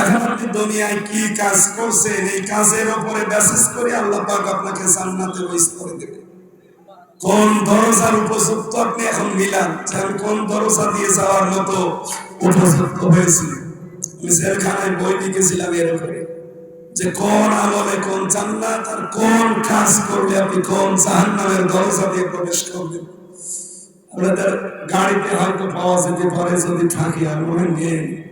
এখন দুনিয়ায় কি কাজ করছেন, এই কাজের উপরে বেসিস করে আল্লাহ পাক আপনাকে জান্নাতে ওইস করে দেবে। কোন দরজার উপযুক্ত আপনি এখন মিলান? যে কোন দরজা দিয়ে যাওয়ার মতো উপযুক্ত হয়েছি আমি জেলখানায় বই লিখেছিলাম এর উপরে যে কোন আমলে কোন জান্নাত আর কোন কাজ করলে আপনি কোন জাহান্নামের দরজা দিয়ে প্রবেশ করবেন? আপনাদের গাড়িতে হয়তো পাওয়া যেতে পারে যদি থাকে, আর মনে নেই।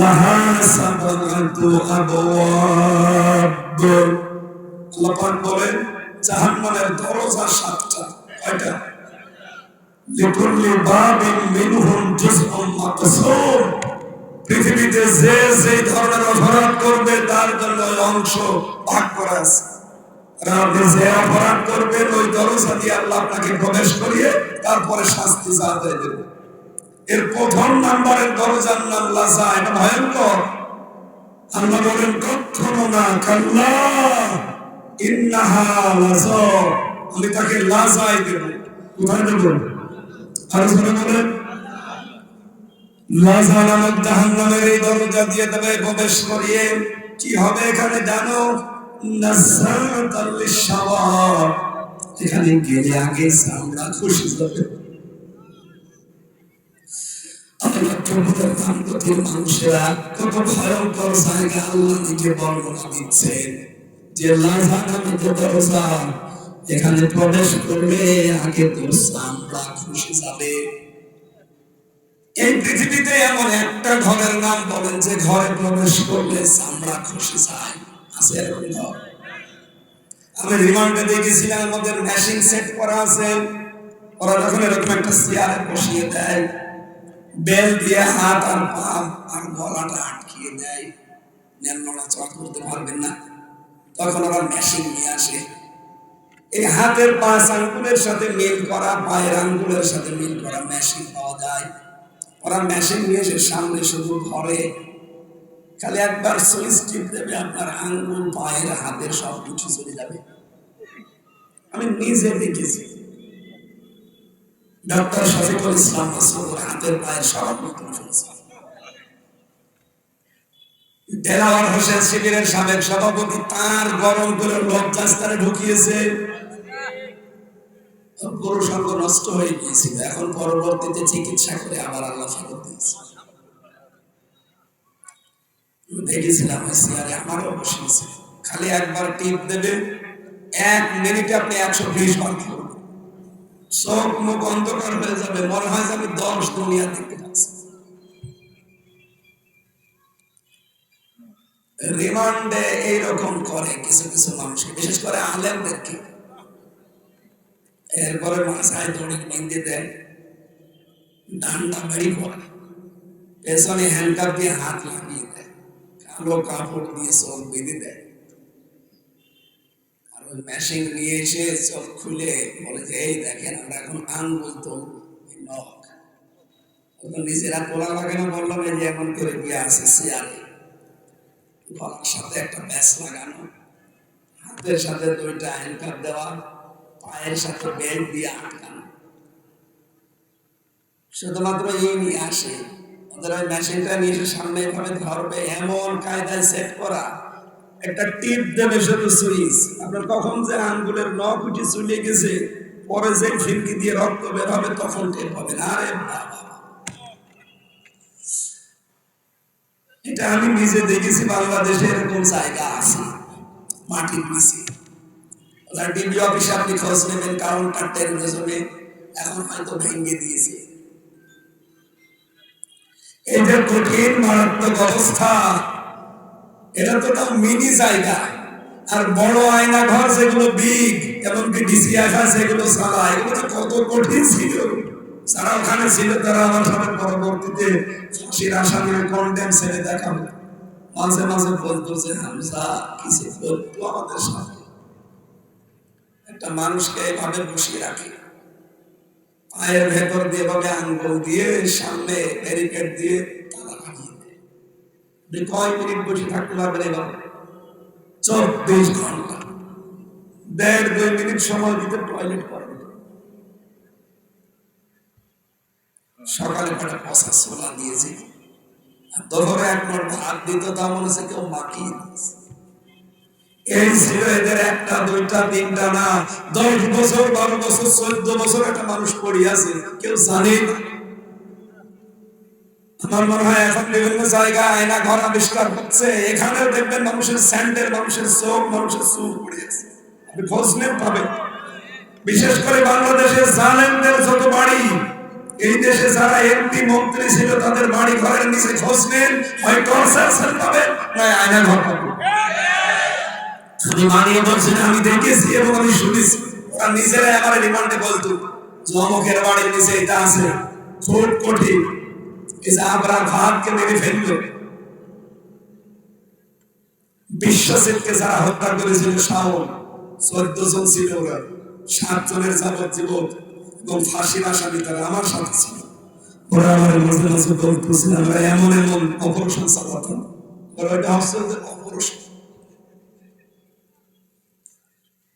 লাহান সাবাগাতু আবওয়াব। আল্লাহ পাক বলেন, জাহান্নামের দরজা সাতটা, কয়টা? লিকুল্লি বাবিন মিনহুম পৃথিবীতে যে যে ধরনের অপরাধ করবে, তার জন্য অংশ ভাগ করা আছে। আপনি যে অপরাধ করবেন, ওই দরজা দিয়ে আল্লাহ আপনাকে প্রবেশ করিয়ে তারপরে শাস্তি জাহাজে দেবে। এর প্রথম নাম্বারের দরজার নাম এটা ভয়ঙ্কর। আল্লাহ বলেন, কখনো না, কাল্লা, ইন্নাহা আমি তাকে লাজাই দেব। কোথায় দেব? আর শুনে বলেন। লাজা নামক জাহান্নামের এই দরজা দিয়ে দেবে, প্রবেশ করিয়ে। কি হবে এখানে জানো? নাসাতাল এখানে গেলে আগে খুশি হবে। মানুষেরা প্রবেশ করবে আগে তো খুশি যাবে এই পৃথিবীতে এমন একটা ঘরের নাম বলেন যে ঘরে প্রবেশ করলে আমরা খুশি চাই আছে এরকম ঘর আমি রিমান্ডে দেখেছিলাম আমাদের ম্যাশিং সেট করা আছে, ওরা যখন এরকম একটা চেয়ারে বসিয়ে দেয় বেল দিয়ে হাত আর পা আর গলাটা আটকিয়ে দেয়। নেন নড়াচড়া করতে পারবেন না। তখন ওরা মেশিন নিয়ে আসে। এই হাতের পাঁচ আঙ্গুলের সাথে মিল করা, পায়ের আঙ্গুলের সাথে মিল করা মেশিন পাওয়া যায়। ওরা মেশিন নিয়ে এসে সামনে শুধু ঘরে খালি একবার সুইচ টিপ দেবে, আপনার আঙ্গুল, পায়ের, হাতের সব কিছু চলে যাবে। আমি নিজে দেখেছি। ডক্টর শফিকুল ইসলাম মাসুদ হাতের পায়ের ফেলছে দেলাওয়ার হোসেন শিবিরের সাবেক সভাপতি তার গরম করে নষ্ট হয়ে গিয়েছিল। এখন পরবর্তীতে চিকিৎসা করে আবার আল্লাহ ফেরত দিয়েছে। দেখেছিলাম চেয়ারে আমারও খালি একবার টিপ দেবে, এক মিনিটে আপনি একশো বিশ বার সব মুখ অন্ধকার হয়ে যাবে, মনে হয় আমি দশ দুনিয়া দেখতে পাচ্ছি রিমান্ডে এইরকম করে কিছু কিছু মানুষকে, বিশেষ করে আলেমদেরকে এরপরে বেঁধে দেয় ডান্ডা বাড়ি পড়ে। পেছনে হ্যান্ডকাপ দিয়ে হাত লাগিয়ে দেয়, কালো কাপড় দিয়ে চোখ বেঁধে দেয়। মেশিন নিয়ে এসে চোখ খুলে বলে যে, এই দেখেন, আমরা এখন আঙ্গুল তো নখ। তখন নিজেরা তোলা লাগে না বললাম এই যে এমন করে দিয়ে আছে চেয়ারে গলার সাথে একটা ব্যাস লাগানো, হাতের সাথে দুইটা হ্যান্ডকাপ দেওয়া, পায়ের সাথে বেল্ট দিয়ে আটকানো। শুধুমাত্র এই নিয়ে আসে। ওদের ওই মেশিনটা নিয়ে এসে সামনে এভাবে ধরবে, এমন কায়দায় সেট করা। একটা টিপ দেবে শুধু সুইচ। আপনার কখন যে আঙ্গুলের নখ উঠে চলে গেছে, পরে যে ফিরকি দিয়ে রক্ত বের হবে, তখন টের পাবেন। আরে এটা আমি নিজে দেখেছি, বাংলাদেশে এরকম জায়গা আছে, মাটির নিচে ডিবি অফিসে আপনি খোঁজ নেবেন কাউন্টার টেরিজমে এখন হয়তো ভেঙে দিয়েছে। এটা কঠিন, মারাত্মক অবস্থা। এটা তো মিনি জায়গা। আর বড় আয়না ঘর যেগুলো বিগ এমনকি ডিসি সেগুলো সারা এগুলো তো কত কঠিন ছিল। যারা ওখানে ছিল তারা আমার সাথে পরবর্তীতে ফাঁসির আসামি কন্ডেম ছেড়ে দেখাবে মাঝে মাঝে বলতো যে, হামজা কিছু বলতো আমাদের সাথে? একটা মানুষকে এভাবে বসিয়ে রাখে। পায়ের ভেতর দিয়ে ভাবে আঙ্গুল দিয়ে, সামনে ব্যারিকেড দেয় আপনি কয় মিনিট বসে থাকতে পারবেন চব্বিশ ঘণ্টা, দেড় দুই মিনিট সময় দিতে টয়লেট সকালে একটা পচা সোলা দিয়েছে। আর দুপুরে এক ভাত দিত, তা কেউ মাখিয়ে দিয়েছে। এই ছিল এদের একটা, দুইটা, তিনটা না, দশ বছর, বারো বছর, চোদ্দ বছর একটা মানুষ পড়িয়াছে, কেউ জানে না। আমার মনে হয় এখন বিভিন্ন জায়গায় আয়না ঘর আবিষ্কার হচ্ছে। এখানেও দেখবেন মানুষের স্যান্ডেল, মানুষের চোখ, মানুষের চুল পড়িয়েছে আপনি খোঁজ নেন পাবেন। বিশেষ করে বাংলাদেশের জালেমদের যত বাড়ি, এই দেশে যারা এমপি, মন্ত্রী ছিল, তাদের বাড়ি ঘরের নিচে খোঁজ নেন, হয় টর্চার পাবেন, নয় আয়না ঘর পাবেন। আমি মানিয়ে বলছি আমি দেখেছি এবং আমি শুনেছি। ওরা নিজেরাই আমার রিমান্ডে বলতো, যে বাড়ির নিচে এটা আছে। ছোট কঠিন। এই যে আমরা ভাতকে মেরে ফেলল বিশ্বজিৎকে যারা হত্যা করেছিল শাওন চোদ্দ জন আমার সাথে ছিল ওরা আমার মাঝে অপারেশন চালাতাম ওরা হচ্ছে ওদের অপারেশন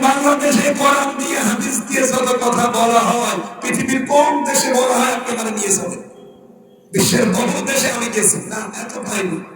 বাংলাদেশে কোরআন দিয়ে, হাদিস দিয়ে যত কথা বলা হয়, পৃথিবীর কোন দেশে বলা হয় নিয়ে চলেন। বিশ্বের বহু দেশে আমি গেছি। না, এত পাইনি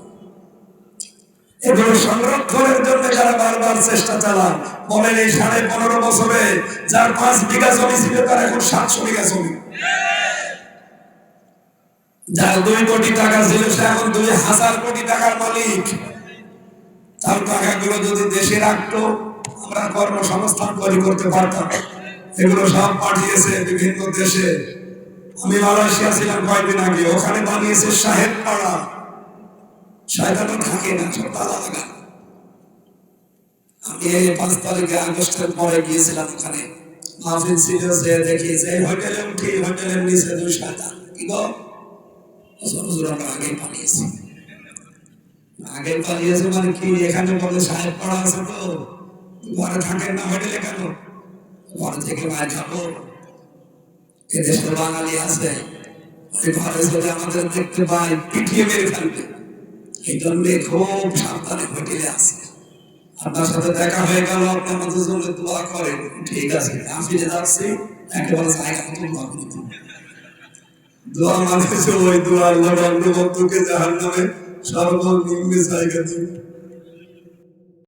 সংরক্ষণের জন্য যারা বারবার চেষ্টা চালান, বলেন এই সাড়ে পনেরো বছরে যার পাঁচ বিঘা জমি ছিল তার এখন সাতশো বিঘা জমি। যার দুই কোটি টাকা ছিল, সে এখন দুই হাজার কোটি টাকার মালিক। তার টাকাগুলো যদি দেশে রাখতো, আমরা কর্মসংস্থান তৈরি করতে পারতাম। এগুলো সব পাঠিয়েছে বিভিন্ন দেশে। আমি মালয়েশিয়া ছিলাম কয়েকদিন আগে, ওখানে বানিয়েছে সাহেব পাড়া। শয়তানও থাকে না পরে গিয়েছিলাম আগে পালিয়েছি। পালিয়েছে মানে কি? এখানে বলে সাহেব পড়া আছে তো। ঘরে থাকেন না হোটেলে কেন? ঘরে থেকে মায়ের খাব এদেশে বাঙালি আছে। ঘরে যদি আমাদের দেখতে পাই পিটিয়ে মেরে ফেলবে। এই জন্যে খুব সাবধানে হোটেলে আসি। আপনার সাথে দেখা হয়ে গেল আপনি আমাদের জন্য দোয়া করেন। ঠিক আছে, আমি ফিরে যাচ্ছি, একেবারে জায়গা মতো করে দোয়া মানে ওই দোয়া আল্লাহ বন্ধুকে নামে সর্বনিম্ন জায়গা দিন।